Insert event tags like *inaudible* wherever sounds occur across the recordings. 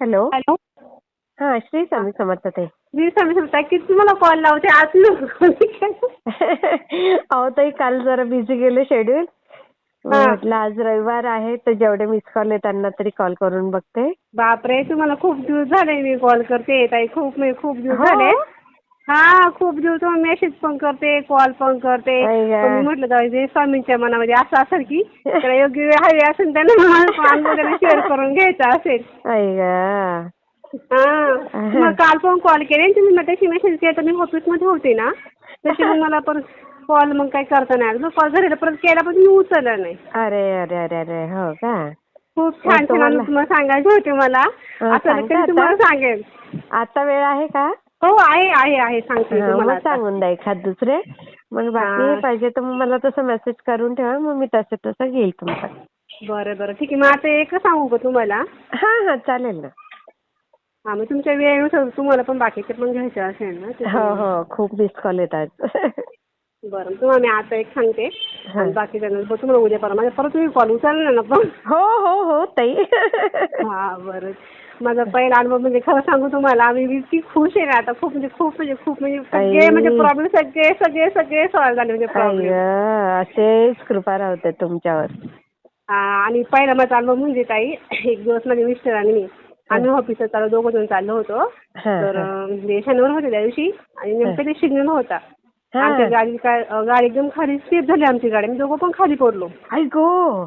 Hello. Hello. हा श्री स्वामी समर्थ ताई. मी स्वामी समजता की तुम्हाला कॉल लावते? आज *laughs* अहो ताई काल जरा बिझी गेले शेड्यूल हा. म्हटलं आज रविवार आहे तर जेवढे मिस कॉल आहे त्यांना तरी कॉल करून बघते. बापरे तुम्हाला खूप दिवस झाले मी कॉल करते ताई. खूप मी खूप दिवस हो? झाले. हा खूप दिवस मेसेज पण करते कॉल पण करते. आई गं. पण मी म्हटलं जाऊ दे स्वामींच्या मनामध्ये असं असेल की त्याला योग्य वेळ हवी असेल त्यांना शेअर करून घ्यायचा असेल. आई गा. हा. मग काल पण कॉल केले आणि तुम्ही मला त्याची मेसेज केला तर मी ऑफिसमध्ये होते ना. त्याची मग मला परत कॉल मग काही करता नाही आला. कॉल घरी परत केला पण मी उचलला नाही. अरे अरे अरे अरे हो का? खूप छान छान तुम्हाला- सांगायचे होते मला. असं तुम्हाला? सांगेल आता वेळ आहे का? हो आहे आहे आहे. सांगते हा, तुम्हाला मग आता. सांगून द्या एखाद दुसरे. मग बाकी हा. पाहिजे तर मग मला तसं मेसेज करून ठेवा मग मी तसं तसं घेईल तुमचं बरं बरं. ठीक आहे मग आता एकच सांगू का तुम्हाला? हा हा चालेल ना. हा मग तुमच्या वेळेनुसार तुम्हाला पण बाकीचे पण घ्यायचे असेल ना हो. हो. खूप मिस कॉल येतात बरं तुम्हाला मी आता एक सांगते. हा. आणि बाकी तुम्हाला उद्या परवा माझ्या परत तुम्ही कॉल उचलला ना पण. हो हो हो ताई. हा बरं. माझा पहिला अनुभव म्हणजे खरं सांगू तुम्हाला मी इतकी खुश आहे ना आता खूप म्हणजे खूप म्हणजे खूप म्हणजे सगळे. म्हणजे प्रॉब्लेम सगळे सगळे सगळे सॉल्व्ह झाले म्हणजे प्रॉब्लेम अय्य, असेच कृपा राहते तुमच्यावर. आणि पहिला माझा अनुभव म्हणजे ताई एक दिवस माझे मिस्टर आणि मी आम्ही ऑफिसला चाललो दोघं जण चाललो होतो. हा, तर हा. अं, म्हणजे शनिवार होते त्या दिवशी आणि नेमकं ते सिग्नल होता हा. आमची गाडी काय अं, गाडी एकदम खाली स्लिप झाली आमची गाडी आम्ही दोघं पण खाली पडलो. गो.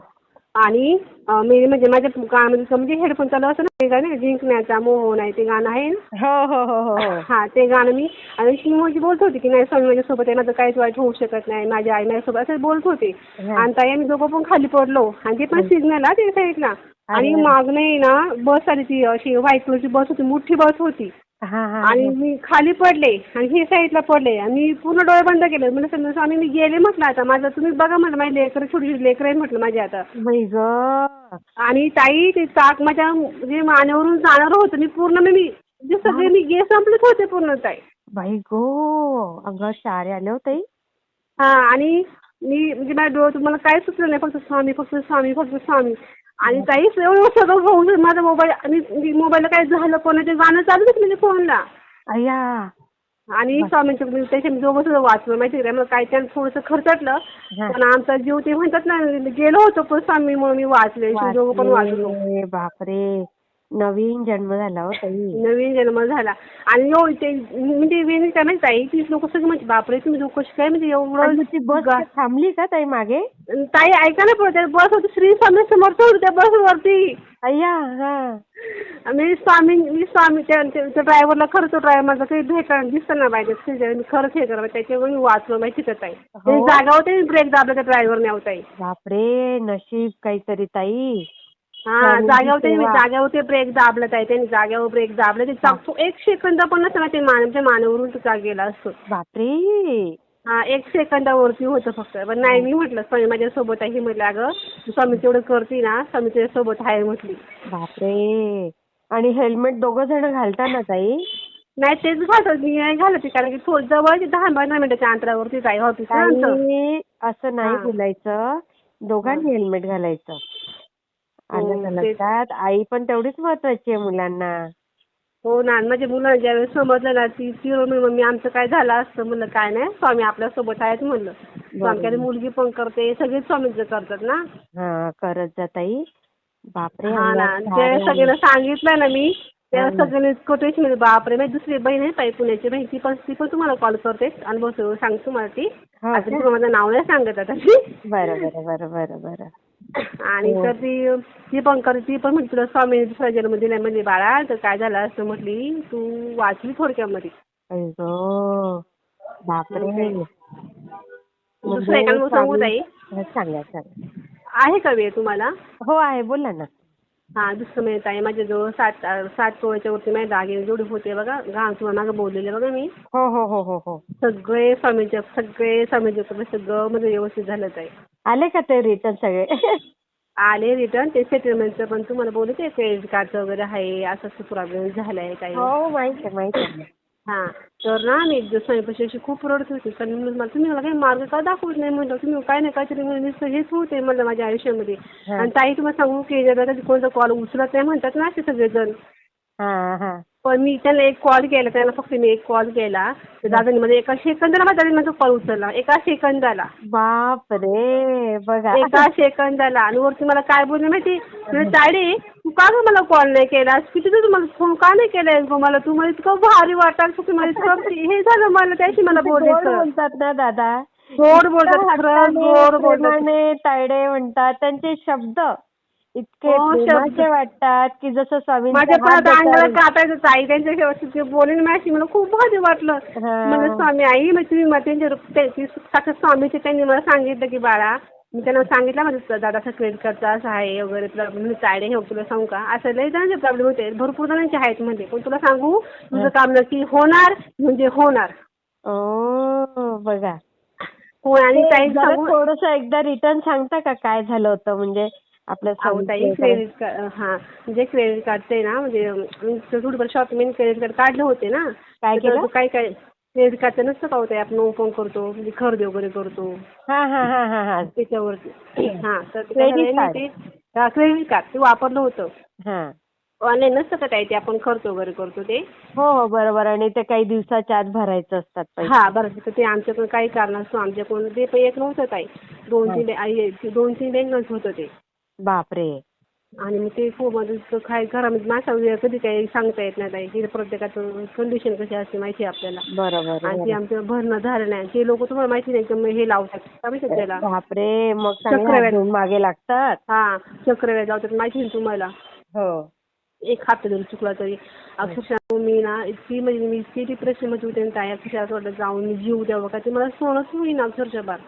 आणि मी म्हणजे माझ्या कानामध्ये म्हणजे हेडफोन चालू असतं ना ते गाणं जिंकण्याचा मोह नाही ते गाणं आहे ना? हो हो हो हो हो. हा ते गाणं मी आणि म्हणजे बोलत होती की नाही स्वामी माझ्यासोबत आहे माझं काहीच वाईट होऊ शकत नाही माझी आई माझ्यासोबत असं बोलत होते. आणि ताई आम्ही दोघं पण खाली पडलो. आणि ते पण सिग्नल हा ते साईडला आणि. मागणे ना बस आली ती अशी व्हाईट कलरची बस होती मोठी बस होती. आणि मी खाली पडले आणि हे साईडला पडले आणि मी पूर्ण डोळे बंद केले. म्हणजे समजा स्वामी मी गेले म्हटलं आता माझं तुम्ही बघा म्हटलं माझी लेकर छोटी छोटी लेकर आहेत म्हटलं माझी आता. ग. आणि ताई ते चाक माझ्या म्हणजे मानेवरून जाणार होतं मी पूर्ण मी जे सगळे मी गे संपलेच होते पूर्ण ताई. बाई गो. अगं शाळे आले हो ताई. हा आणि मी म्हणजे माझ्या डोळ्यात मला काय सुचलं नाही फक्त स्वामी फक्त स्वामी फक्त स्वामी. आणि ताई एवढं सगळं होऊन माझा मोबाईल आणि मोबाईलला काय झालं कोणाचे गाणं चालूच म्हणजे फोनला. अय्या. आणि स्वामींचं म्हणजे त्याच्या मी दोघं सुद्धा वाचलं माहिती का? काय त्यानं थोडंसं खर्चटलं. हा. पण आमचा जीव ते म्हणतात ना गेलो होतो पण स्वामी म्हणून मी वाचले. दोघं पण वाचलो. बापरे. नवीन जन्म झाला हो ताई. नवीन जन्म झाला. आणि एवढं ते म्हणजे वेणी काय माहिती ताई ती लोक सगळी म्हणजे बापरे तुम्ही लोक कशी काय म्हणजे आणि ती बस एवढं थांबली का ताई मागे? ताई ऐका ना पण त्या बस होती श्री स्वामी समर्थ होती त्या बसवरती अय्या हा. मी स्वामी मी स्वामी त्या ड्रायव्हरला खरंच ड्रायव्हर माझा काही भेटा दिसतं ना पाहिजे मी खरंच हे करा त्याच्यावर मी वाचलो माहिती का ताई? हो. जागा होते ब्रेक दाबला त्या ड्रायव्हरने अहो ताई. बापरे नशीब काहीतरी ताई. हा स्वामींची जाग्यावर त्यांनी सेवा. जाग्यावर ते ब्रेक दाबलं ताई त्यांनी जाग्यावर ब्रेक दाबलं. ते चाक एक सेकंद पण नसतं ना ते मानवरून तो चाक गेला असतो. बापरे! हा एक सेकंदावरती होतं फक्त. पण नाही मी म्हटलं स्वामी माझ्यासोबत आहे म्हटलं अगं स्वामी तेवढं करते ना स्वामी तुझ्यासोबत आहे म्हटली. बापरे! आणि हेल्मेट दोघं जण घालता ना ताई? नाही तेच घालत मी नाही घालत कारण की थोडं जवळ दहा पंधरा मिनिटाच्या अंतरावरती जाईल ऑफिस आमचं. असं नाही. बोलायचं. दोघांनी हेल्मेट घालायचं. आलं हो, का. लक्षात. आई पण तेवढीच महत्वाची आहे मुलांना. हो ना माझ्या मुलांना ज्यावेळेस समजलं ना ती ती मम्मी मम्मी आमचं काय झालं असतं? म्हणलं काय नाही स्वामी आपल्यासोबत आहेत म्हणलं. स्वामी आणि मुलगी पण करते सगळेच स्वामीचं करतात ना. हा करत जा ताई. बापरे हा ना अंगात सगळ्यांना सांगितलं ना मी तेव्हा हा. सगळ्यांनी कोटेशनमध्ये बापरे माझी दुसरी बहीण आहे ताई पुण्याची बहीण ती पण ती पण तुम्हाला कॉल करते अनुभव सगळं सांगते तुम्हाला ती. हो आता माझं नाव नाही सांगत आता ती. बरं बरं बरं बरं बरं आणि हो. तर ती ती पण करते ती पण म्हटली तुला स्वामी दुसरा जन्म दिलाय म्हणजे बाळा तर काय झालं असं म्हटली तू वाचली थोडक्यामध्ये. अय्यो बापरे. दुसरं एका सांगू ताई? सांगा सांगा. आहे का वेळ तुम्हाला? हो आहे. बोला ना. हा दुसरं मिळत आहे माझ्याजवळ सात सात तोळ्याच्या वरती माझे दागिने जेवढे होते बघा. घाम तुम्हाला मागं बोललेले बघा मी. हो हो हो हो हो. सगळे स्वामीचे सगळे स्वामीचे कृपे सगळं म्हणजे व्यवस्थित झालंच आहे आले का ते रिटर्न सगळे? आले रिटर्न ते सेटलमेंटचं पण तुम्हाला बोलले ते क्रेडिट कार्डचं वगैरे आहे असं असं प्रॉब्लेम झाला आहे काही. हो माहिती आहे माहिती आहे. हा तर ना मी एक दिवस स्वयंपाशी अशी खूप रडत होती कारण मी मला तुम्ही मला काही मार्ग का दाखवत नाही? म्हटलं तुम्ही काय नाही काहीतरी म्हणजे नुसतं हेच होते म्हणलं माझ्या आयुष्यामध्ये. आणि ताई तुम्हाला सांगू की जर कधी कोणता कॉल उचलत नाही म्हणतात ना असे सगळेजण. हा हा. पण मी त्यांना एक कॉल केला त्यांना फक्त मी एक कॉल केला. तर दादानी मध्ये एका सेकंदाला माझा माझा कॉल उचलला एका सेकंदाला. बाप रे बघा. एका सेकंदाला. आणि वरती मला काय बोलले माहिती? म्हणजे ताडे तू का गं मला कॉल नाही केला किती तू मला फोन का नाही केलाय गं मला? तू मला इतकं भारी वाटाल फक्त मला इतकं *laughs* हे झालं मला त्याशी मला गोड बोलायचं. बोलतात ना दादा. गोड बोलतात खरंच गोड बोलतात. तायडे म्हणतात त्यांचे शब्द. इतके हो. प्रेमाचे वाटतात की जसं स्वामींचा माझ्या पण हात आता अंगाला धरतात. काटायचं ताई त्यांच्या शेवटचे बोलून माझी मला खूप भारी वाटलं. हा. म्हणजे स्वामी आई मग तुम्ही त्यांच्या त्यांची साक्षात स्वामीचे त्यांनी मला सांगितलं की बाळा मी त्यांना सांगितलं माझं क्रेडिट कार्डचा असं आहे वगैरे प्रॉब्लेम तायडे हे तुला सांगू का? असं लई जणांचे प्रॉब्लेम होते. भरपूर जणांचे आहेत म्हणजे पण तुला सांगू तुझं काम नक्की होणार म्हणजे होणार. ओ बघा. हो आणि सांगू थोडस एकदा रिटर्न सांगता का काय झालं होतं? म्हणजे अहो ताई क्रेडिट कार्ड हां म्हणजे क्रेडिट कार्डचं आहे ना म्हणजे थोडंफार शॉपिंग क्रेडिट कार्ड काढले होते ना काय केलं? काय काय क्रेडिट कार्डचं नसतं का होतं आपण ओपन करतो म्हणजे खरेदी वगैरे करतो. हा हा हा हा हा. त्याच्यावरती. *clears throat* हां तर ते काय ते क्रेडिट कार्ड ते वापरलं होतं. ऑनलाईन नसतं का ताई ते आपण खर्च वगैरे करतो ते? हो हो बरोबर. आणि ते काही दिवसाच्या आत भरायचं असतात हा बरं तर ते आमच्याकडून काही कारणास्तव आमच्याकडून ते पण एक नव्हतं ताई. दोन तीन दोन तीन बँक होतं ते. बापरे. आणि मग ते काय घरामध्ये माझा वेळ कधी काही सांगता येत नाही ताई प्रत्येकाचं कंडिशन कशी असते माहिती आहे आपल्याला. बरोबर आणि ते बरोबर. आमचं भरणं झालं नाही. ते लोक तुम्हाला माहिती नाही की मग हे लावतात. काय त्याला बापरे मग चांगले. हात धुवून मागे लागतात? हा चक्रव्याध लावतात. माहिती आहे ना तुम्हाला? हो. एक हप्ता जरी चुकला तरी. अक्षरशः मी ना इतकी म्हणजे मी इतकी डिप्रेशनमध्ये होते ना ताई अक्षरशः असं वाटलं जाऊन मी जीव द्यावं का? ते मला सोनच होईना अक्षरशः बार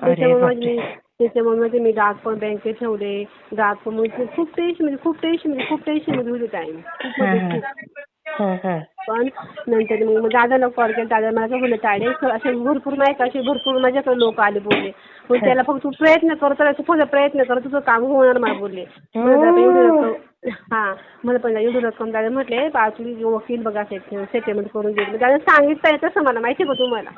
अरे त्याच्यामुळे. त्याच्यामुळे माझे मी डाक पण बँकेत ठेवले. डाक पण म्हणजे खूप टेन्शन म्हणजे खूप टेन्शन म्हणजे खूप टेन्शनमध्ये होते ताई खूप हा, म्हणजे हा. खूप हा, हा. पण नंतर मग मग दादाला कॉल केला. दादा मला बोलले ताडे असे भरपूर नाही का? असे भरपूर माझ्याकडे लोक आले बोलले. पण त्याला फक्त तू प्रयत्न करतो तू फक्त प्रयत्न कर तुझं काम होणार मला बोलले. मला दादा एवढी रक्कम हा मला पण एवढी रक्कम दादा म्हटले बा तुम्ही वकील बघा सेटलमेंट करून देईल दादा सांगितलं तसं मला माहिती आहे का तुम्हाला?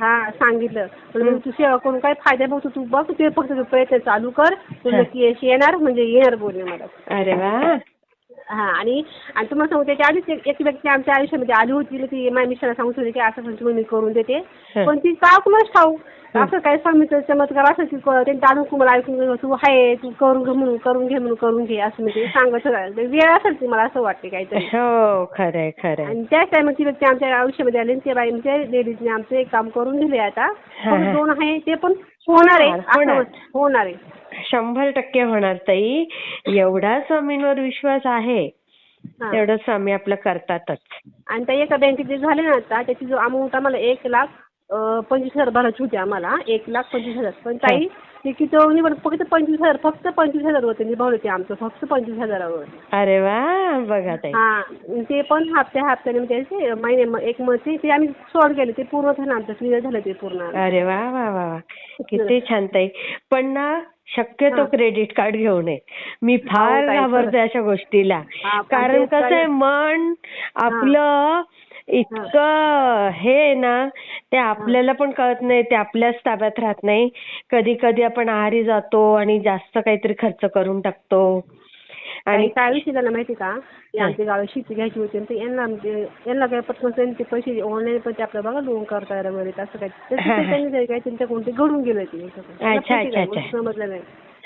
हा सांगितलं. पण तू सेवा करून काय फायदा बघ तू बघ ते फक्त तू प्रयत्न चालू कर. तू नक्की यश येणार म्हणजे येणार बोलले मला. अरे वा. हा आणि आणि तुम्हाला सांगू त्याच्या आधीच एक एक व्यक्ती आमच्या आयुष्यामध्ये आली होती ती माझ्या मिस्टरला सांगत होती की असं असं तुम्ही मी करून देते. पण ती का कुणाच ठाऊ असं काय स्वामीचं चमत्कार असं की क- त्यांनी दादू कुमाला ऐकून तू आहे तू करून घे म्हणून करून घे म्हणून करून घे असं म्हणजे सांगत होता. वेळ असेल ती मला असं वाटते काहीतरी. हो खरंय खरंय आणि त्याच टायमात ती व्यक्ती आमच्या आयुष्यामध्ये आली आणि त्या बाई म्हणजे लेडीजने आमचं एक काम करून दिले आता. दोन आहे ते पण होणार आहे. होणार आहे. शंभर टक्के होणार ताई. एवढा स्वामींवर विश्वास आहे. तेवढं स्वामी आपलं करतातच. आणि त्या एका बँकेत जे झाले ना आता त्याची जो अमाऊंट आम्हाला एक लाख पंचवीस हजार भरायची होती आम्हाला. एक लाख पंचवीस हजार. पण ताई ते किती फक्त पंचवीस हजार फक्त पंचवीस हजार होते निभावले ते आमचं. फक्त पंचवीस हजारावर. अरे वा बघा ताई. हा ते पण हप्त्या हप्त्याने म्हणजे असे महिने एक महिने ते आम्ही सॉल्व केले. ते पूर्ण झालं आमचं. क्लिअर झालं ते पूर्ण. अरे वा वा वा वा. किती छान ताई. पण ना शक्यतो हा. क्रेडिट कार्ड घेऊ नये. मी फार ताई, खरंच. घाबरते अशा गोष्टीला. हा, कारण कसं आहे मन आपलं इतकं हे आहे ना ते आपल्याला पण कळत नाही ते आपल्याच ताब्यात राहत नाही. कधी कधी आपण आहारी जातो आणि जास्त काहीतरी खर्च करून टाकतो. आणि काय विषय झाला माहिती का आमच्या गावात शेती घ्यायची होती आणि ते यांना म्हणजे यांना काय पटकन पैसे ऑनलाईन पण ते आपलं बघा लोन करता वगैरे असं काय. तसं हा, ते हा. त्यांनी काय त्यांच्याकडून ते घडून गेलं ते पैसे. समजलं नाही.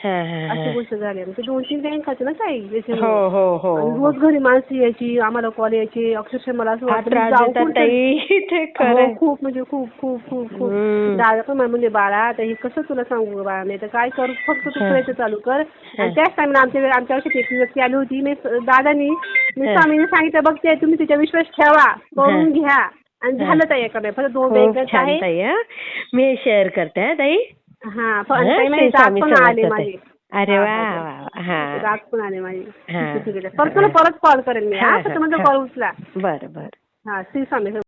अशी हा. गोष्ट झाली ते दोन तीन बँकाचे ना काही त्याच्यामुळे. हो हो हो हो. रोज घरी माणसं यायची आम्हाला कॉल यायची अक्षरशः मला असं हा वाटतं मी त्रास जाऊ देतात कुठं. *laughs* ताई ते खरंय हो, खूप म्हणजे खूप खूप खूप खूप. दादा पण म्हणजे बाळा आता हे कसं तुला सांगू बाळा नाही तर काय करू फक्त तू हा. प्रयत्न चालू कर हा. आणि त्याच टाइमला आमच्या आमच्या आयुष्यात एक व्यक्ती आली होती मी दादानी मी हा. स्वामीने सांगितलं बघते तुम्ही तिच्या विश्वास ठेवा करून घ्या आणि हा. झालं ताई एका फक्त दोन बँकेत छान आहे ताई हा मी हे शेअर करते हा ताई हा पण आले माझे. अरे वा दात पण आले माझे. हा. *laughs* परत तुला परत कॉल करेन मी माझा हा. कॉल उचला बरं बरं. हा श्री स्वामी